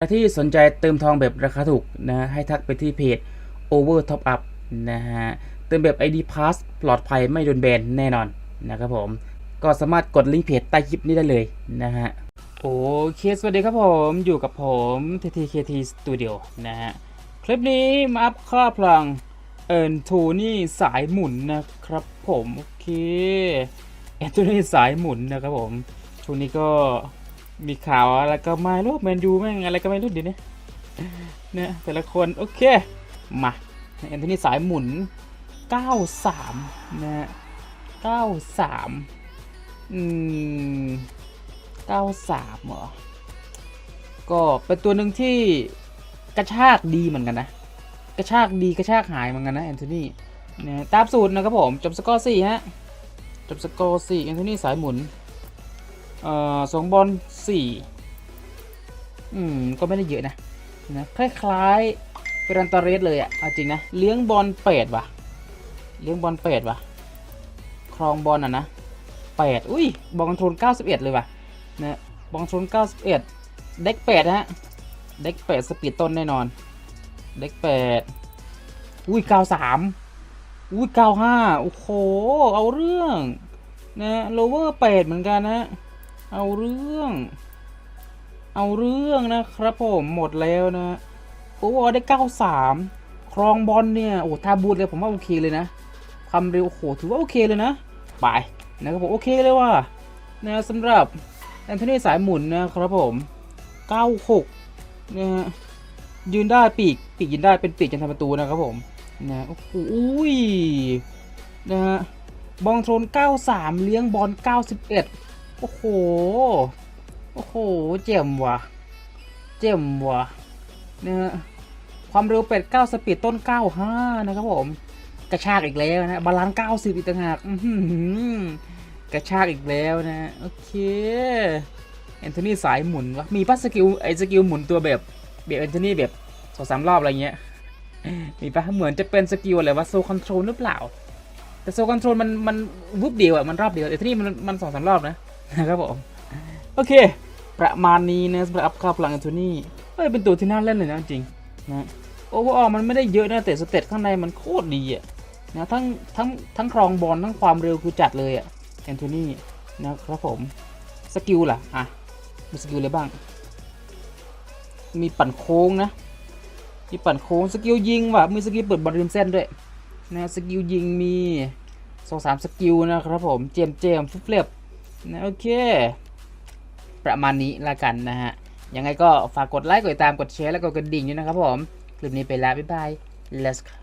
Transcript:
ใครที่สนใจเติมทองแบบราคาถูกนะ ให้ทักไปที่เพจ Over Top Up นะฮะ เติมแบบ ID Pass ปลอดภัยไม่โดนแบนแน่นอนนะครับผม ก็สามารถกดลิงก์เพจใต้คลิปนี้ได้เลยนะฮะ โอเค สวัสดีครับผม อยู่กับผม TTKT Studio นะฮะ คลิปนี้มาอัพค่าพลังเอิร์นโทนี่สายหมุนนะครับผม โอเคเอ็นโทนี่สายหมุนนะครับผมช่วงนี้ก็ มีข่าวอะไรก็ไม่รู้แมนยูแม่งอะไรก็ไม่รู้เดี๋ยวนี้เนี่ยแต่ละคนโอเค มาแอนโทนีสายหมุน 93 นะฮะ93 อืม 93เหรอ ก็เป็นตัวหนึ่งที่กระชากดีเหมือนกันนะ กระชากดีกระชากหายเหมือนกันนะแอนโทนีเนี่ยตามสูตรนะครับผม จบสกอร์สี่ฮะ จบสกอร์สี่แอนโทนีสายหมุน เอ่อสองบอลสี่อืม ก็ไม่ได้เยอะนะนะคล้ายๆเฟรันตาเรสเลยอะเอาจริงนะ เลี้ยงบอลเป็ดว่ะ เลี้ยงบอลเป็ดว่ะ ครองบอลอะนะแปดอุ้ย บอลคอนโทรล91 เลยว่ะนะบอลคอนโทรล91 เด็กแปดนะฮะ เด็กแปดสปีดต้นแน่นอน เด็กแปดอุ้ย 93 อุ้ย 95 โอ้โห เอาเรื่องนะโลเวอร์แปดเหมือนกันนะ เอาเรื่อง เอาเรื่องนะครับผมหมดแล้วนะโอ้ได้93ครองบอลเนี่ยโอ้ทาบูดเลยผมว่าโอเคเลยนะความเร็วโอ้โหถือว่าโอเคเลยนะไปนะครับผมโอเคเลยว่านะสำหรับแอนโทนีสายหมุนนะครับผม 96นะฮะยืนได้ปีกปีกยืนได้เป็นปีกจันทประตูนะครับผมนะโอ้โหนะฮะบอลโทน 93 เลี้ยงบอล91 โอ้โห โอ้โห เจ๋มว่ะ เจ๋มว่ะนะฮะความเร็วเป็ด9สปีดต้น 95 นะครับผม กระชากอีกแล้วนะ บาลานซ์90 อีกต่างหากกระชากอีกแล้วนะ โอเค แอนโทนีสายหมุนวะ มีปะสกิลไอสกิลหมุนตัวแบบแบบแอนโทนีแบบสองสามรอบอะไรเงี้ย มีปะเหมือนจะเป็นสกิลอะไรวะโซคอนโทรลหรือเปล่า แต่โซคอนโทรลมันมันวุบเดียวอะมันรอบเดียวแต่ที่นี่มันมันสองสามรอบนะ นะครับผมโอเค ประมาณนี้นะสำหรับอัพค่าพลังแอนโทนีเฮ้ยเป็นตัวที่น่าเล่นเลยนะจริงนะโอเวอร์ออมันไม่ได้เยอะนะแต่สเตตข้างในมันโคตรดีอะนะทั้งทั้งทั้งครองบอลทั้งความเร็วคือจัดเลยอะแอนโทนีนะครับผมสกิลล่ะอะมีสกิลอะไรบ้าง มีปั่นโค้งนะมีปั่นโค้งสกิลยิงว่ะมีสกิลเปิดบอลริมเส้นด้วยนะสกิลยิงมีสองสามสกิลนะครับผมเจมเจมฟุบเรียบ นะโอเค ประมาณนี้ละกันนะฮะ ยังไงก็ฝากกดไลค์ กดติดตาม กดแชร์ แล้วก็กดกระดิ่งด้วยนะครับผม คลิปนี้ไปแล้ว บ๊ายบาย let's go